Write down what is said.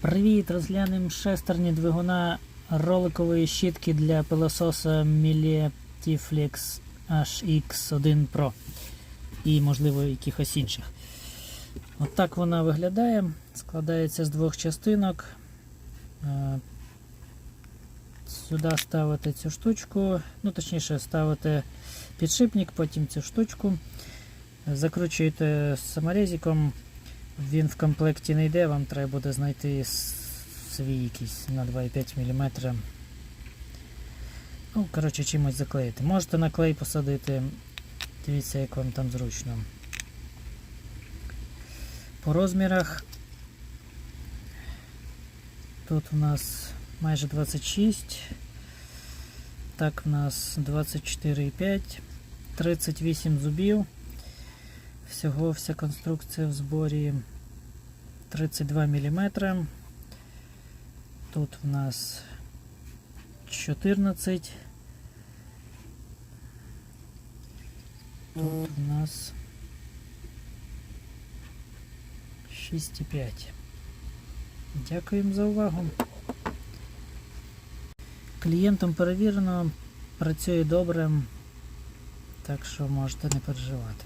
Привіт! Розглянемо шестерні двигуна роликової щітки для пилососа Miletiflex HX1 Pro і, можливо, якихось інших. От вона виглядає. Складається з двох частинок. Е, Сюди ставити цю штучку, ну точніше ставити підшипник, потім цю штучку. Закручуєте саморезиком. Він в комплекті не йде, вам треба буде знайти свій якийсь на 2,5 мм. Ну, коротше, чимось заклеїти. Можете на клей посадити. Дивіться, як вам там зручно. По розмірах. Тут у нас майже 26. Так, у нас 24,5, 38 зубів. Всього вся конструкція в зборі 32 мм. Тут в нас 14. Тут у нас 6,5. Дякуємо за увагу. Клієнтом перевірено, працює добре, так що можете не переживати.